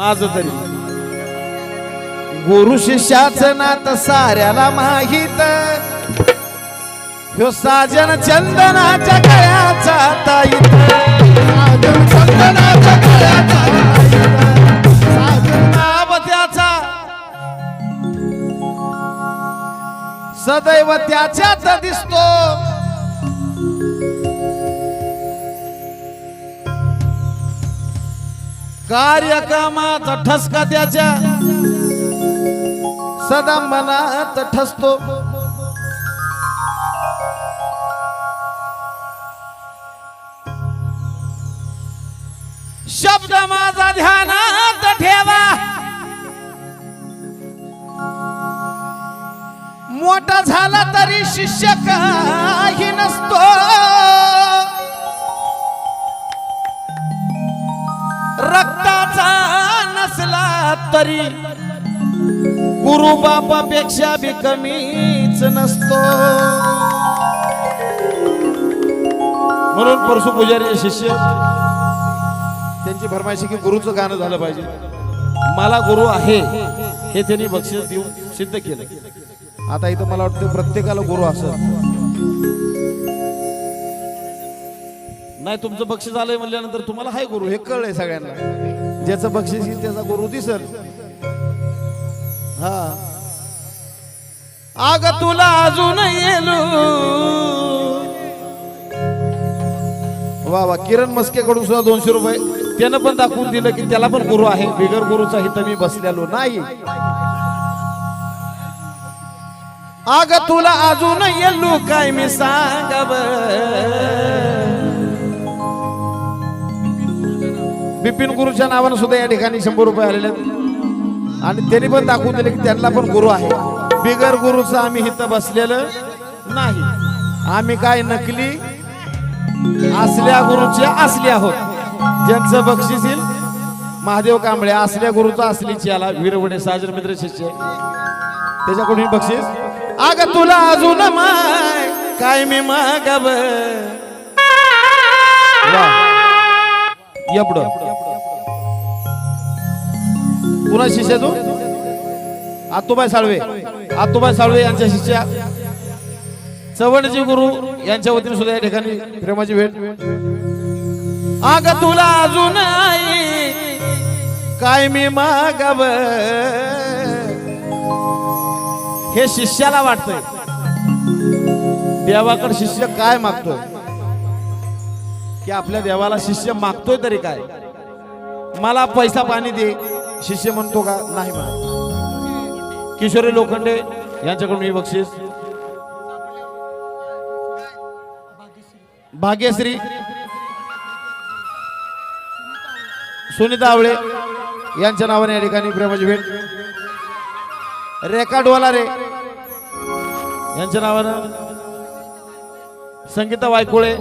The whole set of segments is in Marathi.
माझ तरी. गुरु शिष्याच नात साऱ्याला माहीत. ह्यो साजन चंदनाच्या गळ्याचा ताईत साजन चंदनाच्या गळ्याचा नाव त्याचा सदैव त्याच्यात दिसतो. कार्यक्रमाचा ठसका त्याच्या. सदा मनात ठसतो. शब्द माझा ध्यानात ठेवा. मोठा झाला तरी शिष्य काही नसतो. तरी गुरु बापापेक्षा बी कमीच नसतो. म्हणून परशु पुजारी शिष्य त्यांची फरमाईशी की गुरुचं गाणं झालं पाहिजे. मला गुरु आहे हे त्यांनी बक्षीस देऊन सिद्ध केलं. आता इथं मला वाटतं प्रत्येकाला गुरु असं. नाही तुमचं बक्षीस आलंय म्हणल्यानंतर तुम्हाला हाय गुरु हे कळलंय सगळ्यांना. ज्याचं बक्षीस येईल त्याचा गुरु दिसल हा. आग तुला अजून येलो. वा वा किरण मस्के कडून सुद्धा दोनशे रुपये. त्यानं पण दाखवून दिलं की त्याला पण गुरु आहे. बिगर गुरुचा हित मी बसलेलो नाही. आग तुला अजून येलो काय मी सांगाव? बिपिन गुरुच्या नावानं सुद्धा या ठिकाणी शंभर रुपये आलेले आहेत. आणि त्यांनी पण दाखवून दिले की त्यांना पण गुरु आहे. बिगर गुरुचं आम्ही इथं बसलेलं नाही. आम्ही काय नकली असल्या गुरुचे असले आहोत. ज्यांचं बक्षीस येईल महादेव कांबळे असल्या गुरुचा असलीची आला वीरवणे साजर मित्र शिष्य त्याच्याकडून बक्षीस. अग तुला अजून माय काय मी मागव? एवढं. पुन्हा शिष्य तू? आतोबाई साळवे. आतोबाई साळवे यांच्या शिष्या. चवणजी गुरु यांच्या वतीने सुद्धा या ठिकाणी प्रेमाची भेट. आग तुला अजून काय मी मागाव? हे शिष्याला वाटतंय. देवाकडे शिष्य काय मागतोय? की आपल्या देवाला शिष्य मागतोय तरी काय? मला पैसा पाणी दे. शिष्य म्हणतो का? नाही म्हणा किशोरी लोखंडे यांच्याकडून मी बक्षीस. भाग्यश्री. सुनीता आवळे यांच्या नावाने या ठिकाणी प्रेमाची भेट. रेखा डोलारे यांच्या नावानं संगीता वायकुळे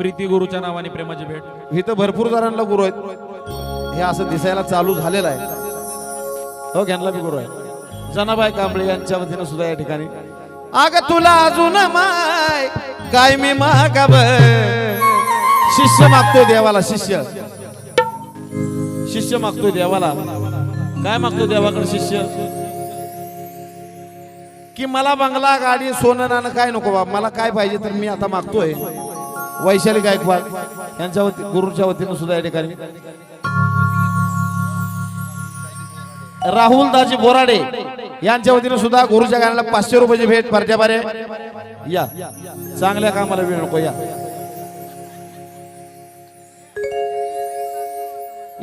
प्रीती गुरुच्या नावाने प्रेमाची भेट. इथं भरपूर जणांना गुरु आहेत. हे असं दिसायला चालू झालेलं आहे. हो घ्यानला बी गुरु आहे जनाबाई कांबळे यांच्या वतीनं सुद्धा या ठिकाणी. अग तुला अजून माय काय मी मागाव? शिष्य मागतोय देवाला शिष्य. शिष्य मागतोय देवाला. काय मागतो देवाकडे शिष्य? की मला बंगला गाडी सोनं नाणं काय नको बा मला काय पाहिजे तर मी आता मागतोय. वैशाली गायकवाड यांच्या वती गुरुच्या वतीनं सुद्धा या ठिकाणी. राहुल दाजी बोराडे यांच्या वतीनं सुद्धा गुरुच्या गाण्याला पाचशे रुपयाची भेट परत्या बारे या. चांगल्या कामाला वेळ नको या.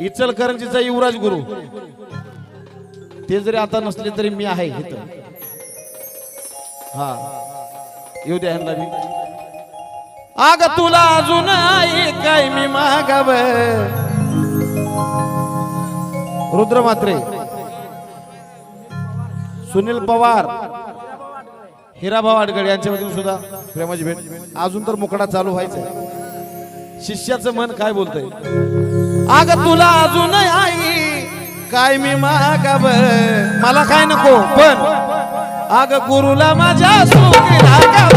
इचलकरंजीचा युवराज गुरु. ते जरी आता नसले तरी मी आहे इथं. हा. येऊ द्या ह्यांना मी आग तुला अजून आई काय मी मागाव? रुद्र मात्रे सुनील पवार हिराभाऊ आडगड यांच्यामधून सुद्धा प्रेमाची भेट. अजून तर मुकडा चालू व्हायचा शिष्याचं मन काय बोलतय? आग तुला अजून आई काय मी मागाव? मला काय नको पण आग गुरुला माझ्या सुखी लागाव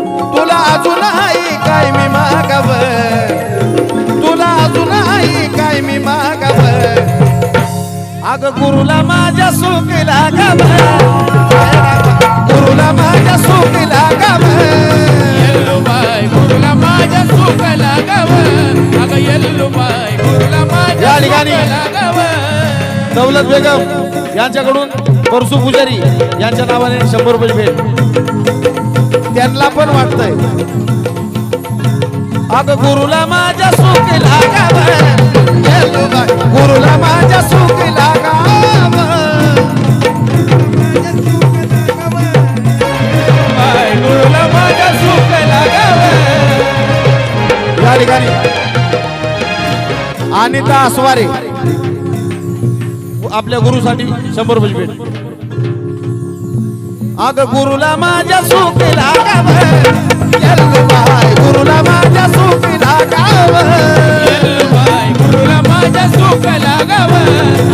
अजून आहे काय मी मागाव तुला अजून आहे काय मी मागाव अग गुरुला माझ्या सुख लागाव गुरुला माझ्या सुख लागाव बाय गुरुला माझ्या सुख लागावं अगं येल्लू बाय गुरुला माझ्या ठिकाणी. दौलत बेगम यांच्याकडून परसू पुजारी यांच्या नावाने शंभर रुपये भेट. त्यांना पण वाटतंय. अग गुरुला माझ्या सुख लागाव. गुरुला माझ्या सुख लागाव. बाय अनिता आसवारे आपल्या गुरुसाठी शंभर रुपये भेट. अग गुरुला माझ्या सोपी लागाव गुरुला माझ्या सोपी लागाव गुरुला माझ्या सुख लागाव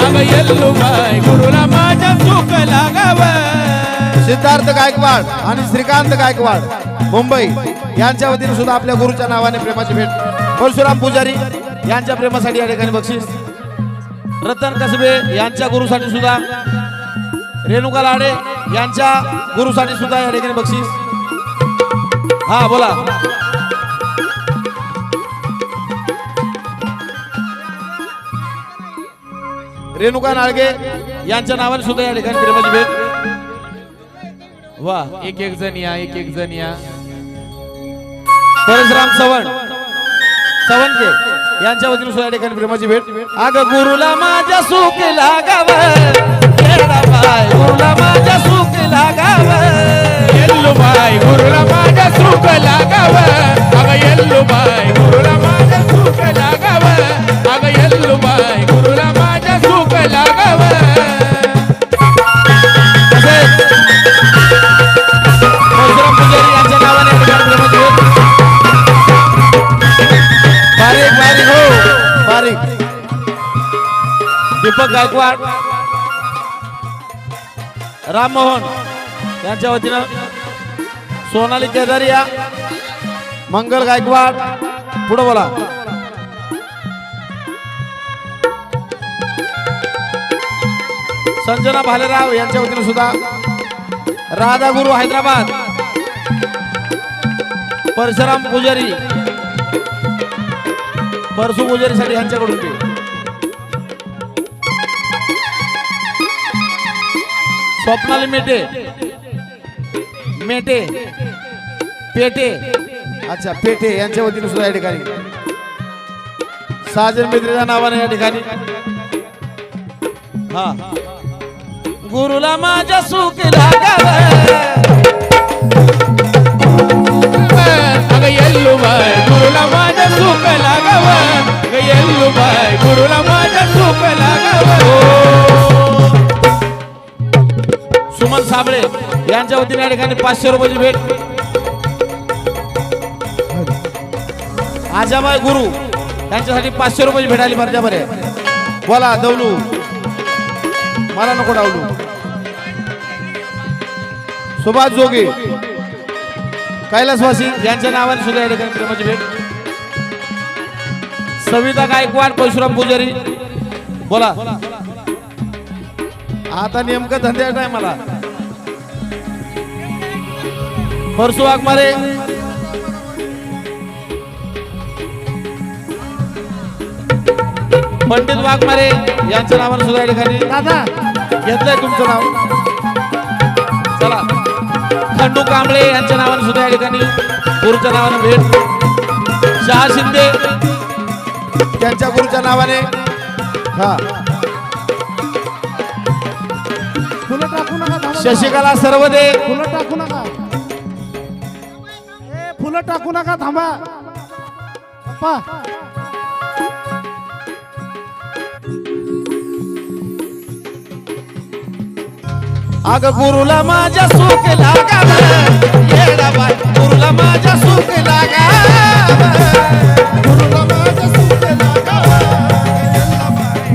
अग यल्लू बाय गुरुला माझ्या सुख लागाव सिद्धार्थ गायकवाड आणि श्रीकांत गायकवाड मुंबई यांच्या वतीने सुद्धा आपल्या गुरुच्या नावाने प्रेमाची भेट. परशुराम पुजारी यांच्या प्रेमासाठी या ठिकाणी बक्षीस. रतन कसबे यांच्या गुरुसाठी सुद्धा. रेणुका लाडे यांच्या गुरुसाठी सुद्धा या ठिकाणी बक्षीस. हा बोला. रेणुका नाळगे यांच्या नावाने सुद्धा या ठिकाणी प्रेमाची भेट. वा. एक एक जण या एक एक जण या. परशुराम चव्हाण. चव्हाणके यांच्या वतीने सुद्धा या ठिकाणी प्रेमाची भेट. अग गुरुला माझ्या सुख लागाव. बाय, गुरुला माझ्या सुख लागाव. येल्लू बाय गुरुला माझ्या सुख लागावं. अगं येल्लू बाय गुरुला माझ्या सुख लागावं. अगं येल्लू गुरुला माझ्या लागावं. बारीक बारीक हो. बारीक. दीपक गायकवाड राममोहन यांच्या वतीनं सोनाली केदारिया मंगल गायकवाड पुढे बोला. संजना भालेराव यांच्या वतीनं सुद्धा राधा गुरु हैदराबाद परशुराम पुजारी परशु पुजारीसाठी यांच्याकडून स्वप्नाली मेटे. मेटे. पेटे. अच्छा पेटे यांच्या वतीने सुद्धा या ठिकाणी. साजन मित्रेच्या नावाने या ठिकाणी. हा. गुरुला माझ्या सुख लागाव. अगं बाय गुरुला माझ्या सुख लागावं. अगं येल्लू बाय गुरुला माझ्या सुख लागावं. सुमन साबळे यांच्या वतीने या ठिकाणी पाचशे रुपयाची भेट. आजाबाई गुरु यांच्यासाठी पाचशे रुपयाची भेट आली मर्जा बरे बोला दौलू. मला नको डावलू. सुभाष जोगे. कैलासवासी यांच्या नावाने सुद्धा या ठिकाणी प्रेमाची भेट. सविता गायकवाड परशुराम पुजारी. बोला. आता नेमकं धंद्याच नाही मला? परसू वाघमारे. पंडित वाघमारे यांच्या नावाने सुद्धा या ठिकाणी दादा. घेतलंय तुमचं नाव. चला. खंडू कांबळे यांच्या नावाने सुद्धा या ठिकाणी गुरुच्या नावाने भेट. शहा शिंदे. त्यांच्या गुरुच्या नावाने. हा. शशिकला सर्वदे फुलं टाकू नका. ए फुलं टाकू नका थांबा. पप्पा अग गुरुला माझ्या सुख लागाव. येडा बाय गुरुला माझ्या सुख लागाव. गुरुला माझ्या सुख बाय,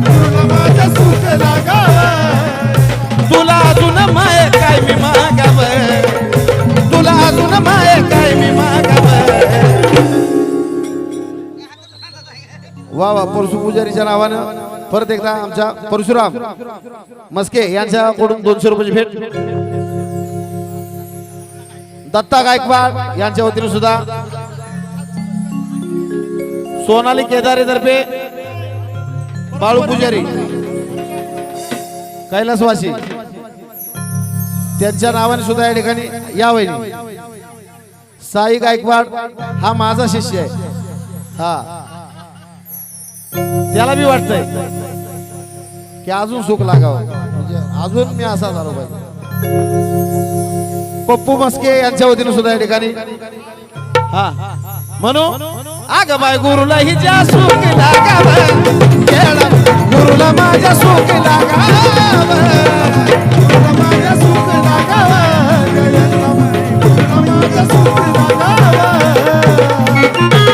गुरुला माझ्या सुख लागाव. परशु पुजारीच्या नावानं. परत एकदा आमच्या परशुराम मस्के यांच्याकडून दोनशे रुपयाची भेट. दत्ता गायकवाड यांच्या वतीने सुद्धा. सोनाली केदारे तर्फे बाळू पुजारी. कैलासवासी. त्यांच्या नावाने सुद्धा या ठिकाणी या साई गायकवाड हा माझा शिष्य आहे. हा. त्याला बी वाटतंय की अजून सुख लागावं म्हणजे अजून मी असा झालो पाहिजे पप्पू मस्के यांच्या वतीने सुद्धा या ठिकाणी हा म्हणून आग बाय गुरुला ही ज्या सुख लागावं गुरुला माझ्या सुख लागावं Thank you.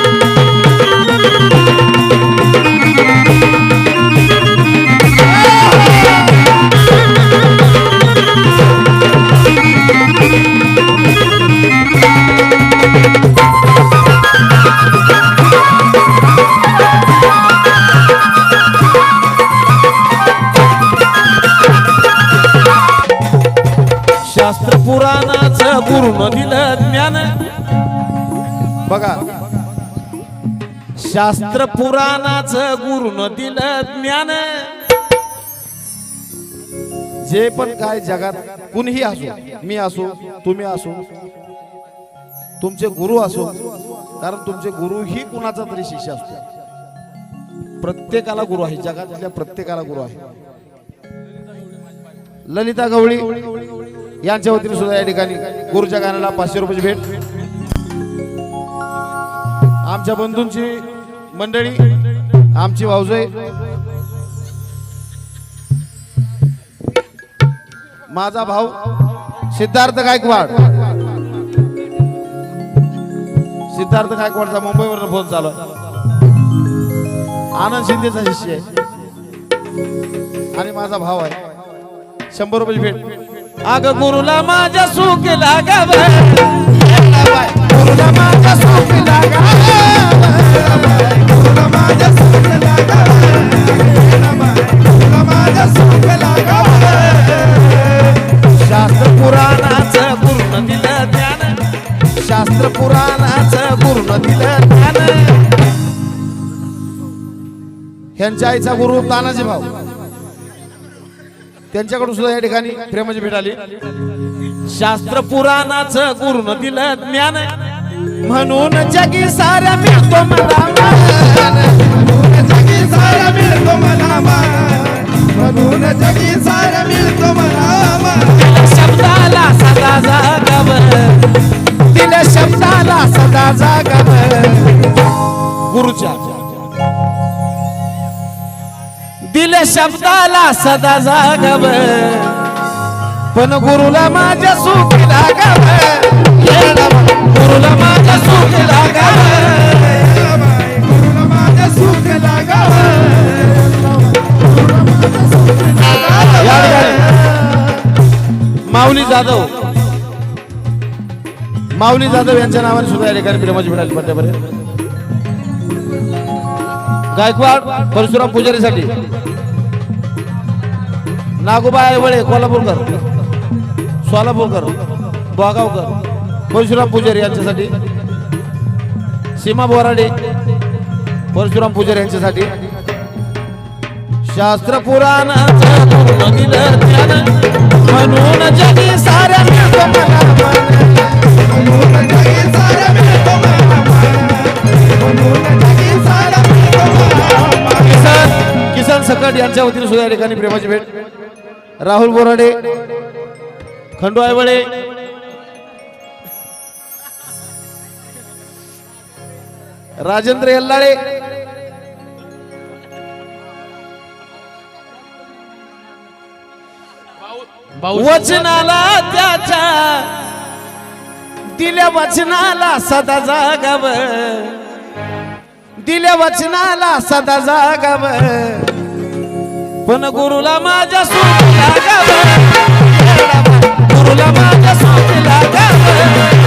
शास्त्र पुराणाचं गुरुनं दिलं ज्ञान. बघा. शास्त्र पुराणाचं गुरुनं दिलं ज्ञान. जे पण काय जगात कुणीही असो मी असो तुम्ही असो तुमचे गुरु असो कारण तुमचे गुरु ही कुणाचा तरी शिष्य असतो. प्रत्येकाला गुरु आहे जगातल्या प्रत्येकाला गुरु आहे. ललिता गवळी यांच्या वतीने सुद्धा या ठिकाणी गुरुच्या गाण्याला पाचशे रुपयाची भेट. आमच्या बंधूंची मंडळी आमची भाऊजय माझा भाऊ सिद्धार्थ गायकवाड. सिद्धार्थ गायकवाडचा मुंबईवर फोन चालू आनंद शिंदेचा शिष्य आहे. आणि माझा भाव आहे. शंभर रुपये भेट. अग गुरुला माझ्या सुख लागाव. गुरुला माझ्या सुख लागाव. गुरुला माझ्या सुख लागाव गुरुला माझ्या सुख लागाव शास्त्र पुराणाचं पूर्ण दिलं ज्ञान. शास्त्र पुराणाचं पूर्ण दिलं ज्ञान. ह्यांच्या आईचा गुरु तानाजी भाऊ. त्यांच्याकडून सुद्धा या ठिकाणी प्रेमाची भेट आली शास्त्र पुराणाचं गुरुन दिलं ज्ञान म्हणून जगी साऱ्या मिळतो मला मान. म्हणून जगी साऱ्या मिळतो मला मान. म्हणून जगी साऱ्या मिळतो मला मान. शब्दाला सदा जागाव दिल्या शब्दाला सदा जागाव गुरुच्या दिल शब्दाला सदा जागव. पण गुरुला माझ्या सुखी लागाव. गुरुला माझ्या सुखी लागाव. गुरुला माझ्या सुख लागाव. माऊली जाधव. माऊली जाधव यांच्या नावाने सुद्धा या ठिकाणी प्रेमाची मिळाली पट्ट्यापर्यंत गायकवाड परशुराम पुजारीसाठी. नागोबा आयवळे कोल्हापूरकर. सोलापूरकर बोगावकर परशुराम पुजारी यांच्यासाठी. सीमा बोराडे परशुराम पुजारी यांच्यासाठी. शास्त्र पुराण म्हणून जगी साऱ्या म्हणून जगी साऱ्या म्हणून किसन किसन सकट यांच्या वतीने सुद्धा या ठिकाणी प्रेमाची भेट. राहुल बोराडे खंडू आयवळे. राजेंद्र यल्लाळे. वचनाला त्याच्या दिल्या वचनाला सदा जागाव दिल्या वचनाला सदा जागाव पण गुरुला माझ्या सुख लागाव गुरुला माझ्या सुख लागाव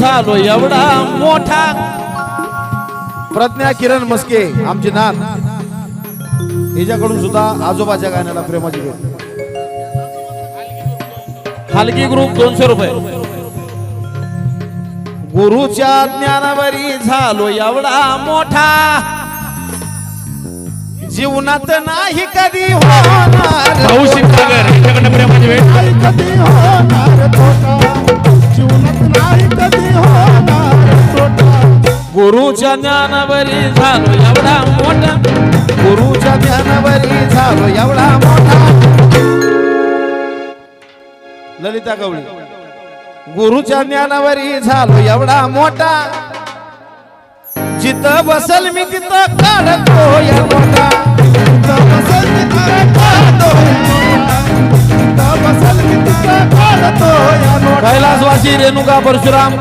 झालो एवढा मोठा. प्रज्ञा किरण मस्के आमची नाथ हिच्याकडून सुद्धा आजोबाच्या गाण्याला प्रेमाची हलगी ग्रुप दोनशे रुपये. गुरुच्या ज्ञानावरी झालो एवढा मोठा. जीवनात नाही कधी होणार. कधी होणार नाही कधी होणार तोटा गुरुच्या ज्ञानावरी झालो एवढा मोठा. गुरुच्या ज्ञानावरी झालो एवढा मोठा. ललिता गवळी गुरुच्या ज्ञानावरी झालो एवढा मोठा. जिथं बसल मी तिथं काढतो या मोठा. इथं बसल मी तिथं काढतो इथं बसल कैलासवासी रेणुका परशुराम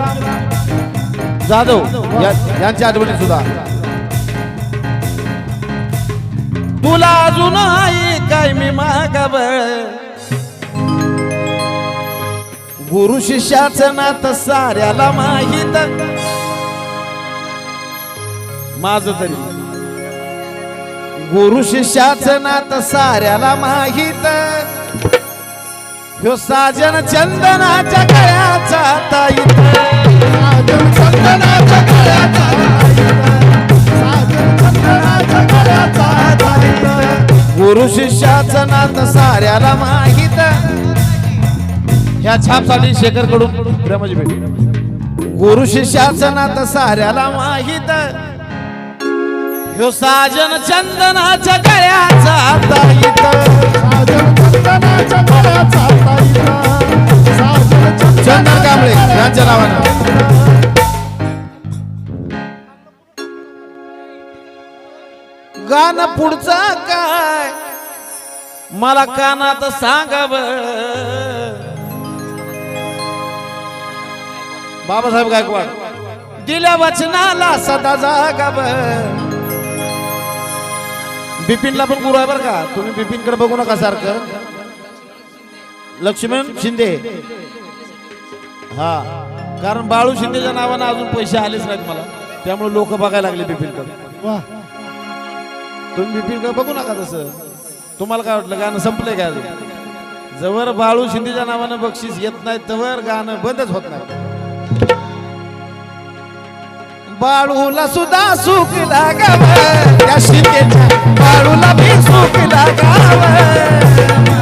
जाधव यांच्या आठवणी सुद्धा. तुला अजून आहे काय मी मागाव? गुरु शिष्याचं नातं साऱ्याला माहीत. माझ तरी. गुरु शिष्याचं नातं साऱ्याला माहीत. ह्यो साजन चंदनाच्या गळ्याचा ताई. साजन चंदनाच्या गळ्याचा साजन चंदनाच्या गळ्याचा गुरु शिष्याचं नात साऱ्याला माहीत. ह्या छापसाठी शेखरकडून प्रेमाची भेट. गुरु शिष्याचं नात साऱ्याला माहीत. ह्यो साजन चंदनाच्या गळ्याचा ताईत साजन चंदनाच्या पुढचा चंदन कांबळे यांच्या नावानं गाणं पुढचं काय? मला कानात सांगाव. बाबासाहेब गायकवाड दिल्या वचनाला सदा जागाव. बिपिनला पण गुरु आहे बरं का. तुम्ही बिपिनकडे बघू नका सारखं. लक्ष्मण शिंदे. हा. कारण बाळू शिंदेच्या नावानं अजून पैसे आलेच नाहीत मला. त्यामुळे लोक बघायला लागले बिपिनकडे वाह तुम्ही बिपिनकडे बघू नका तसं. तुम्हाला काय वाटलं गाणं संपलंय काय अजून? जवळ बाळू शिंदेच्या नावानं बक्षीस येत नाही तवर गाणं बंदच होत नाही. बाळूला सुद्धा सुख लागाव. त्या शिंदेच्या बाळूला भी सुख लागाव.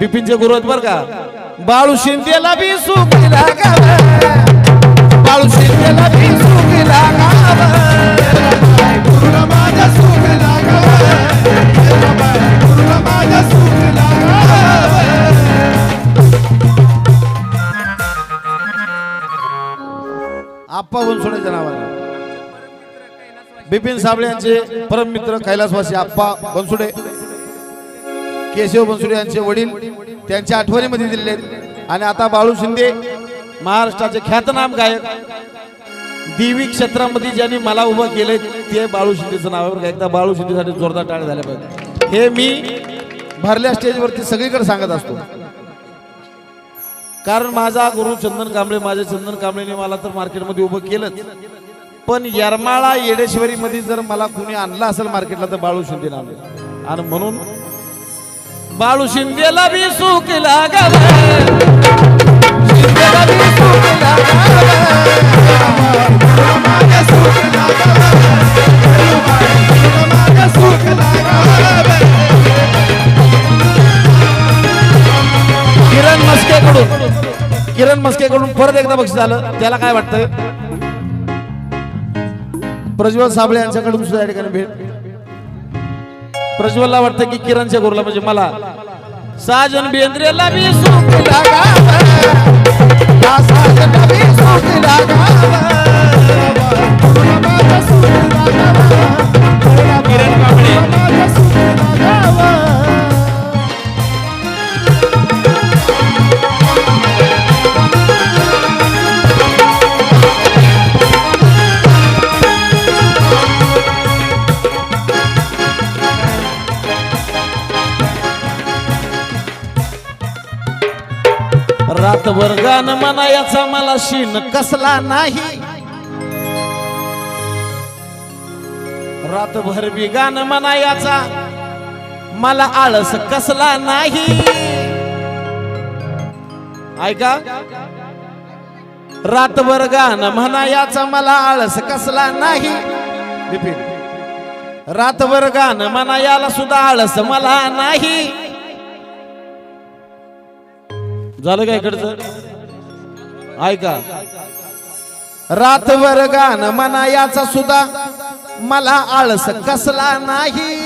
बिपिनचे गुरु बर का? बाळू शिंदेला बी सुख लागावं. साबळे यांचे परम मित्र कैलासवासी आप्पा बनसुडे केशव बनसुडे यांचे वडील त्यांच्या आठवणीमध्ये दिलेले आहेत. आणि आता बाळू शिंदे महाराष्ट्राचे ख्यातनाम गायक देवी क्षेत्रामध्ये ज्यांनी मला उभं केलंय ते बाळू शिंदेचं नाव आहे एकदा बाळू शिंदेसाठी जोरदार टाळे झाले पाहिजे हे मी भरल्या स्टेजवरती सगळीकडे सांगत असतो. कारण माझा गुरु चंदन कांबळे माझ्या चंदन कांबळेने मला तर मार्केटमध्ये उभं केलंच. पण यरमाळा येडेश्वरी मध्ये जर मला कुणी आणला असेल मार्केटला तर बाळू शिंदे आणलं. आणि म्हणून बाळू शिंदेला बी सुख किरण मस्केकडून किरण मस्केकडून परत एकदा बक्षीस झालं त्याला काय वाटतं? प्रज्वल साबळे यांच्याकडून सुद्धा या ठिकाणी भेट. प्रज्वलला वाटतं की किरणच्या गुरुला म्हणजे मला. साजन बेंद्रेला बी सुख लागा रातभर मनायाचा मला शीन कसला नाही. रातभर बी गाणं मनायाचा मला आळस कसला नाही. ऐका रातभर गाण म्हणायाचा मला आळस कसला नाही. रातभर गाण म्हणायाला सुद्धा आळस मला नाही. झालं काय इकडचं? ऐका. रातभर गाणं म्हणायाचा सुद्धा मला आळस कसला नाही.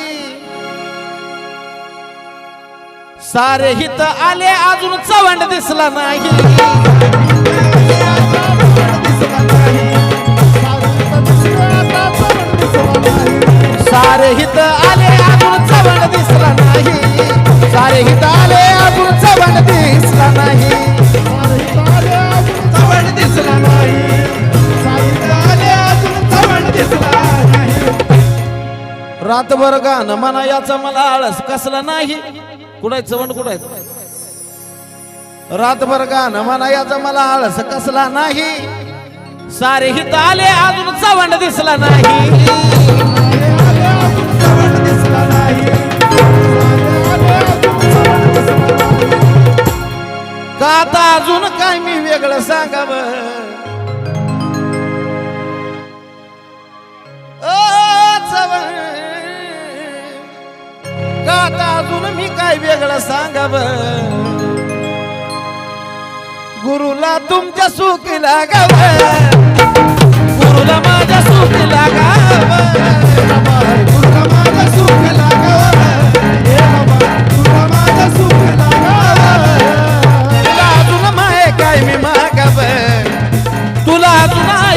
सारे हित आले अजून चवंड दिसला नाही. सारे हित आले अजून चवंड दिसला नाही. सारे हित आले अजून चवंड दिसला रातभर गाणं म्हणा याचा मला आळस कसला नाही. कुठे चवण कुठे रातभर गाणं म्हणा याचा मला आळस कसला नाही. सारे हित आले अजून चवंड दिसला नाही. चवण दिसला नाही का आता अजून काय मी वेगळं सांगाव? आता अजून मी काय वेगळं सांगाव? गुरुला तुमच्या सुखी लागाव. गुरुला माझ्या सुखी लागाव. तुला तुला